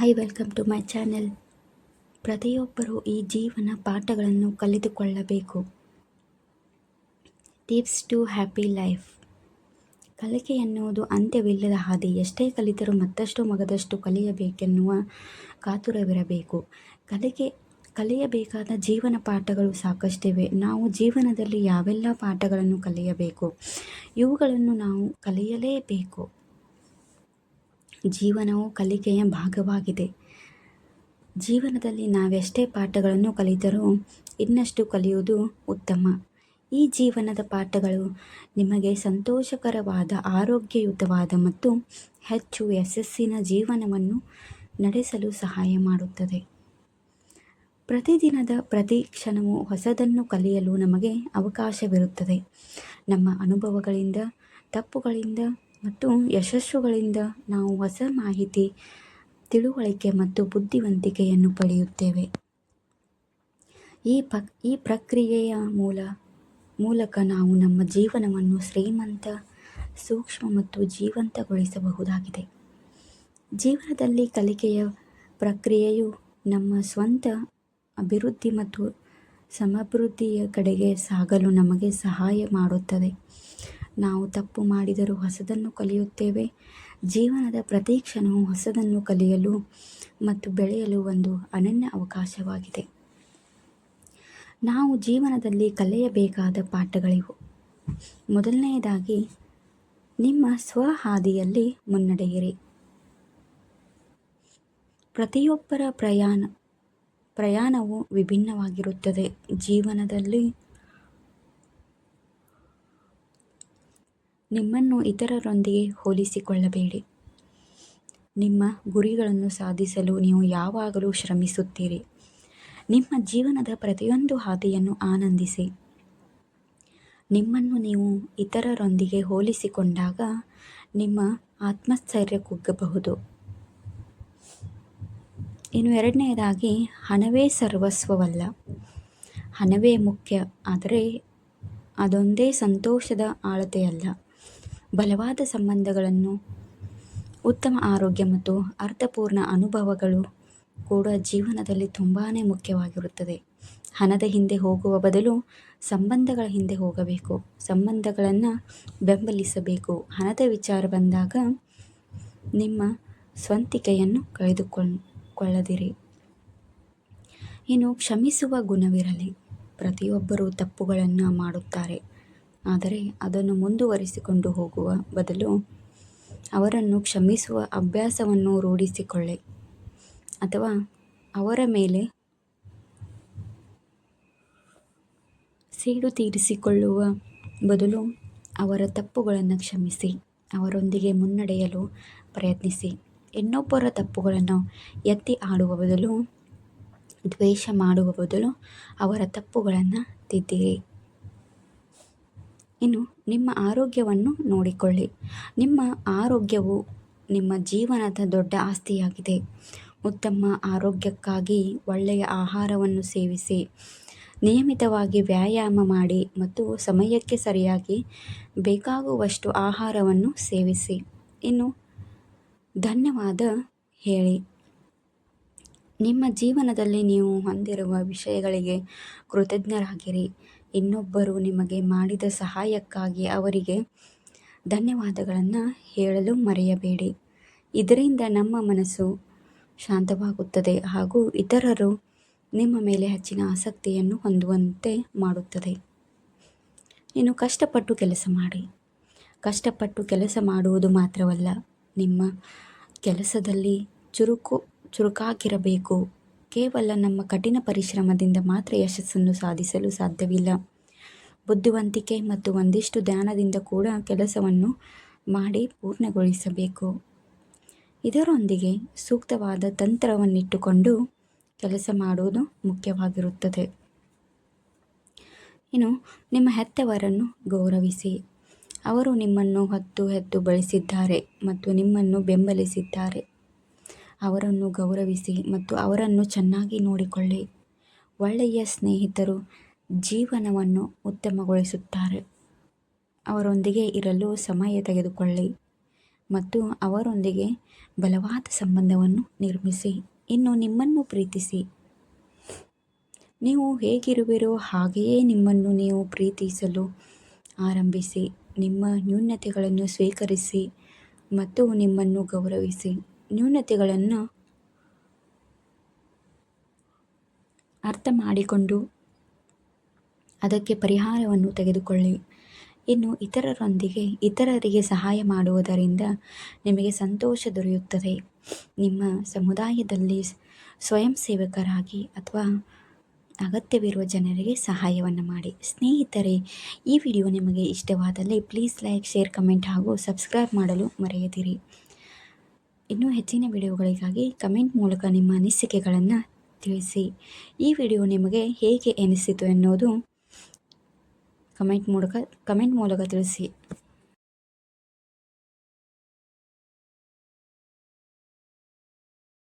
Hi welcome to my channel ಪ್ರತಿಯೊಬ್ಬರು ಈ ಜೀವನ ಪಾಠಗಳನ್ನು ಕಲಿತುಕೊಳ್ಳಬೇಕು. ಟಿಪ್ಸ್ ಟು ಹ್ಯಾಪಿ ಲೈಫ್ ಕಲಿಕೆ ಎನ್ನುವುದು ಅಂತ್ಯವಿಲ್ಲದ ಹಾದಿ. ಎಷ್ಟೇ ಕಲಿತರೂ ಮತ್ತಷ್ಟು ಮಗದಷ್ಟು ಕಲಿಯಬೇಕೆನ್ನುವ ಕಾತುರವಿರಬೇಕು. ಕಲಿಕೆ, ಕಲಿಯಬೇಕಾದ ಜೀವನ ಪಾಠಗಳು ಸಾಕಷ್ಟಿವೆ. ನಾವು ಜೀವನದಲ್ಲಿ ಯಾವೆಲ್ಲ ಪಾಠಗಳನ್ನು ಕಲಿಯಬೇಕು? ಇವುಗಳನ್ನು ನಾವು ಕಲಿಯಲೇಬೇಕು. ಜೀವನವು ಕಲಿಕೆಯ ಭಾಗವಾಗಿದೆ. ಜೀವನದಲ್ಲಿ ನಾವೆಷ್ಟೇ ಪಾಠಗಳನ್ನು ಕಲಿತರೂ ಇನ್ನಷ್ಟು ಕಲಿಯುವುದು ಉತ್ತಮ. ಈ ಜೀವನದ ಪಾಠಗಳು ನಿಮಗೆ ಸಂತೋಷಕರವಾದ, ಆರೋಗ್ಯಯುತವಾದ ಮತ್ತು ಹೆಚ್ಚು ಯಶಸ್ಸಿನ ಜೀವನವನ್ನು ನಡೆಸಲು ಸಹಾಯ ಮಾಡುತ್ತದೆ. ಪ್ರತಿದಿನದ ಪ್ರತಿ ಕ್ಷಣವು ಹೊಸದನ್ನು ಕಲಿಯಲು ನಮಗೆ ಅವಕಾಶವಿರುತ್ತದೆ. ನಮ್ಮ ಅನುಭವಗಳಿಂದ, ತಪ್ಪುಗಳಿಂದ ಮತ್ತು ಯಶಸ್ಸುಗಳಿಂದ ನಾವು ಹೊಸ ಮಾಹಿತಿ, ತಿಳುವಳಿಕೆ ಮತ್ತು ಬುದ್ಧಿವಂತಿಕೆಯನ್ನು ಪಡೆಯುತ್ತೇವೆ. ಈ ಪಕ್, ಈ ಪ್ರಕ್ರಿಯೆಯ ಮೂಲ, ಮೂಲಕ ನಾವು ನಮ್ಮ ಜೀವನವನ್ನು ಶ್ರೀಮಂತ, ಸೂಕ್ಷ್ಮ ಮತ್ತು ಜೀವಂತಗೊಳಿಸಬಹುದಾಗಿದೆ. ಜೀವನದಲ್ಲಿ ಕಲಿಕೆಯ ಪ್ರಕ್ರಿಯೆಯು ನಮ್ಮ ಸ್ವಂತ ಅಭಿವೃದ್ಧಿ ಮತ್ತು ಸಮೃದ್ಧಿಯ ಕಡೆಗೆ ಸಾಗಲು ನಮಗೆ ಸಹಾಯ ಮಾಡುತ್ತದೆ. ನಾವು ತಪ್ಪು ಮಾಡಿದರೂ ಹೊಸದನ್ನು ಕಲಿಯುತ್ತೇವೆ. ಜೀವನದ ಪ್ರತಿ ಕ್ಷಣವೂ ಹೊಸದನ್ನು ಕಲಿಯಲು ಮತ್ತು ಬೆಳೆಯಲು ಒಂದು ಅನನ್ಯ ಅವಕಾಶವಾಗಿದೆ. ನಾವು ಜೀವನದಲ್ಲಿ ಕಲಿಯಬೇಕಾದ ಪಾಠಗಳಿವು. ಮೊದಲನೆಯದಾಗಿ, ನಿಮ್ಮ ಸ್ವಹಾದಿಯಲ್ಲಿ ಮುನ್ನಡೆಯಿರಿ. ಪ್ರತಿಯೊಬ್ಬರ ಪ್ರಯಾಣ, ಪ್ರಯಾಣವು ವಿಭಿನ್ನವಾಗಿರುತ್ತದೆ. ಜೀವನದಲ್ಲಿ ನಿಮ್ಮನ್ನು ಇತರರೊಂದಿಗೆ ಹೋಲಿಸಿಕೊಳ್ಳಬೇಡಿ. ನಿಮ್ಮ ಗುರಿಗಳನ್ನು ಸಾಧಿಸಲು ನೀವು ಯಾವಾಗಲೂ ಶ್ರಮಿಸುತ್ತೀರಿ. ನಿಮ್ಮ ಜೀವನದ ಪ್ರತಿಯೊಂದು ಹಾದಿಯನ್ನು ಆನಂದಿಸಿ. ನಿಮ್ಮನ್ನು ನೀವು ಇತರರೊಂದಿಗೆ ಹೋಲಿಸಿಕೊಂಡಾಗ ನಿಮ್ಮ ಆತ್ಮಸ್ಥೈರ್ಯ ಕುಗ್ಗಬಹುದು. ಇನ್ನು ಎರಡನೆಯದಾಗಿ, ಹಣವೇ ಸರ್ವಸ್ವವಲ್ಲ. ಹಣವೇ ಮುಖ್ಯ, ಆದರೆ ಅದೊಂದೇ ಸಂತೋಷದ ಆಳತೆಯಲ್ಲ. ಬಲವಾದ ಸಂಬಂಧಗಳನ್ನು, ಉತ್ತಮ ಆರೋಗ್ಯ ಮತ್ತು ಅರ್ಥಪೂರ್ಣ ಅನುಭವಗಳು ಕೂಡ ಜೀವನದಲ್ಲಿ ತುಂಬಾ ಮುಖ್ಯವಾಗಿರುತ್ತದೆ. ಹಣದ ಹಿಂದೆ ಹೋಗುವ ಬದಲು ಸಂಬಂಧಗಳ ಹಿಂದೆ ಹೋಗಬೇಕು. ಸಂಬಂಧಗಳನ್ನು ಬೆಂಬಲಿಸಬೇಕು. ಹಣದ ವಿಚಾರ ಬಂದಾಗ ನಿಮ್ಮ ಸ್ವಂತಿಕೆಯನ್ನು ಕಳೆದುಕೊಳ್ಳದಿರಿ. ಇನ್ನು ಕ್ಷಮಿಸುವ ಗುಣವಿರಲಿ. ಪ್ರತಿಯೊಬ್ಬರೂ ತಪ್ಪುಗಳನ್ನು ಮಾಡುತ್ತಾರೆ. ಆದರೆ ಅದನ್ನು ಮುಂದುವರಿಸಿಕೊಂಡು ಹೋಗುವ ಬದಲು ಅವರನ್ನು ಕ್ಷಮಿಸುವ ಅಭ್ಯಾಸವನ್ನು ರೂಢಿಸಿಕೊಳ್ಳಿ ಅಥವಾ ಅವರ ಮೇಲೆ ಸೀಡು ತೀರಿಸಿಕೊಳ್ಳುವ ಬದಲು ಅವರ ತಪ್ಪುಗಳನ್ನು ಕ್ಷಮಿಸಿ, ಅವರೊಂದಿಗೆ ಮುನ್ನಡೆಯಲು ಪ್ರಯತ್ನಿಸಿ. ಇನ್ನೊಬ್ಬರ ತಪ್ಪುಗಳನ್ನು ಎತ್ತಿ ಆಡುವ ಬದಲು, ದ್ವೇಷ ಮಾಡುವ ಬದಲು ಅವರ ತಪ್ಪುಗಳನ್ನು ತಿದ್ದಿರಿ. ಇನ್ನು ನಿಮ್ಮ ಆರೋಗ್ಯವನ್ನು ನೋಡಿಕೊಳ್ಳಿ. ನಿಮ್ಮ ಆರೋಗ್ಯವು ನಿಮ್ಮ ಜೀವನದ ದೊಡ್ಡ ಆಸ್ತಿಯಾಗಿದೆ. ಉತ್ತಮ ಆರೋಗ್ಯಕ್ಕಾಗಿ ಒಳ್ಳೆಯ ಆಹಾರವನ್ನು ಸೇವಿಸಿ, ನಿಯಮಿತವಾಗಿ ವ್ಯಾಯಾಮ ಮಾಡಿ ಮತ್ತು ಸಮಯಕ್ಕೆ ಸರಿಯಾಗಿ ಬೇಕಾಗುವಷ್ಟು ಆಹಾರವನ್ನು ಸೇವಿಸಿ. ಇನ್ನು ಧನ್ಯವಾದ ಹೇಳಿ. ನಿಮ್ಮ ಜೀವನದಲ್ಲಿ ನೀವು ಹೊಂದಿರುವ ವಿಷಯಗಳಿಗೆ ಕೃತಜ್ಞರಾಗಿರಿ. ಇನ್ನೊಬ್ಬರು ನಿಮಗೆ ಮಾಡಿದ ಸಹಾಯಕ್ಕಾಗಿ ಅವರಿಗೆ ಧನ್ಯವಾದಗಳನ್ನು ಹೇಳಲು ಮರೆಯಬೇಡಿ. ಇದರಿಂದ ನಮ್ಮ ಮನಸ್ಸು ಶಾಂತವಾಗುತ್ತದೆ ಹಾಗೂ ಇತರರು ನಿಮ್ಮ ಮೇಲೆ ಹೆಚ್ಚಿನ ಆಸಕ್ತಿಯನ್ನು ಹೊಂದುವಂತೆ ಮಾಡುತ್ತದೆ. ನೀನು ಕಷ್ಟಪಟ್ಟು ಕೆಲಸ ಮಾಡಿ. ಕಷ್ಟಪಟ್ಟು ಕೆಲಸ ಮಾಡುವುದು ಮಾತ್ರವಲ್ಲ, ನಿಮ್ಮ ಕೆಲಸದಲ್ಲಿ ಚುರುಕು, ಚುರುಕಾಗಿರಬೇಕು. ಕೇವಲ ನಮ್ಮ ಕಠಿಣ ಪರಿಶ್ರಮದಿಂದ ಮಾತ್ರ ಯಶಸ್ಸನ್ನು ಸಾಧಿಸಲು ಸಾಧ್ಯವಿಲ್ಲ. ಬುದ್ಧಿವಂತಿಕೆ ಮತ್ತು ಒಂದಿಷ್ಟು ಧ್ಯಾನದಿಂದ ಕೂಡ ಕೆಲಸವನ್ನು ಮಾಡಿ ಪೂರ್ಣಗೊಳಿಸಬೇಕು. ಇದರೊಂದಿಗೆ ಸೂಕ್ತವಾದ ತಂತ್ರವನ್ನಿಟ್ಟುಕೊಂಡು ಕೆಲಸ ಮಾಡುವುದು ಮುಖ್ಯವಾಗಿರುತ್ತದೆ. ಇನ್ನು ನಿಮ್ಮ ಹೆತ್ತವರನ್ನು ಗೌರವಿಸಿ. ಅವರು ನಿಮ್ಮನ್ನು ಹತ್ತು ಹೆತ್ತು ಬಳಸಿದ್ದಾರೆ ಮತ್ತು ನಿಮ್ಮನ್ನು ಬೆಂಬಲಿಸಿದ್ದಾರೆ. ಅವರನ್ನು ಗೌರವಿಸಿ ಮತ್ತು ಅವರನ್ನು ಚೆನ್ನಾಗಿ ನೋಡಿಕೊಳ್ಳಿ. ಒಳ್ಳೆಯ ಸ್ನೇಹಿತರು ಜೀವನವನ್ನು ಉತ್ತಮಗೊಳಿಸುತ್ತಾರೆ. ಅವರೊಂದಿಗೆ ಇರಲು ಸಮಯ ತೆಗೆದುಕೊಳ್ಳಿ ಮತ್ತು ಅವರೊಂದಿಗೆ ಬಲವಾದ ಸಂಬಂಧವನ್ನು ನಿರ್ಮಿಸಿ. ಇನ್ನು ನಿಮ್ಮನ್ನು ಪ್ರೀತಿಸಿ. ನೀವು ಹೇಗಿರುವಿರೋ ಹಾಗೆಯೇ ನಿಮ್ಮನ್ನು ನೀವು ಪ್ರೀತಿಸಲು ಆರಂಭಿಸಿ. ನಿಮ್ಮ ನ್ಯೂನತೆಗಳನ್ನು ಸ್ವೀಕರಿಸಿ ಮತ್ತು ನಿಮ್ಮನ್ನು ಗೌರವಿಸಿ. ನ್ಯೂನತೆಗಳನ್ನು ಅರ್ಥ ಮಾಡಿಕೊಂಡು ಅದಕ್ಕೆ ಪರಿಹಾರವನ್ನು ತೆಗೆದುಕೊಳ್ಳಿ. ಇನ್ನು ಇತರರೊಂದಿಗೆ, ಇತರರಿಗೆ ಸಹಾಯ ಮಾಡುವುದರಿಂದ ನಿಮಗೆ ಸಂತೋಷ ದೊರೆಯುತ್ತದೆ. ನಿಮ್ಮ ಸಮುದಾಯದಲ್ಲಿ ಸ್ವಯಂ ಸೇವಕರಾಗಿ ಅಥವಾ ಅಗತ್ಯವಿರುವ ಜನರಿಗೆ ಸಹಾಯವನ್ನು ಮಾಡಿ. ಸ್ನೇಹಿತರೆ, ಈ ವಿಡಿಯೋ ನಿಮಗೆ ಇಷ್ಟವಾದಲ್ಲಿ ಪ್ಲೀಸ್ ಲೈಕ್, ಶೇರ್, ಕಮೆಂಟ್ ಹಾಗೂ ಸಬ್ಸ್ಕ್ರೈಬ್ ಮಾಡಲು ಮರೆಯದಿರಿ. ಇನ್ನೂ ಹೆಚ್ಚಿನ ವಿಡಿಯೋಗಳಿಗಾಗಿ ಕಮೆಂಟ್ ಮೂಲಕ ನಿಮ್ಮ ಅನಿಸಿಕೆಗಳನ್ನು ತಿಳಿಸಿ. ಈ ವಿಡಿಯೋ ನಿಮಗೆ ಹೇಗೆ ಎನಿಸಿತು ಎನ್ನುವುದು ಕಮೆಂಟ್ ಮೂಲಕ ಕಮೆಂಟ್ ಮೂಲಕ ತಿಳಿಸಿ.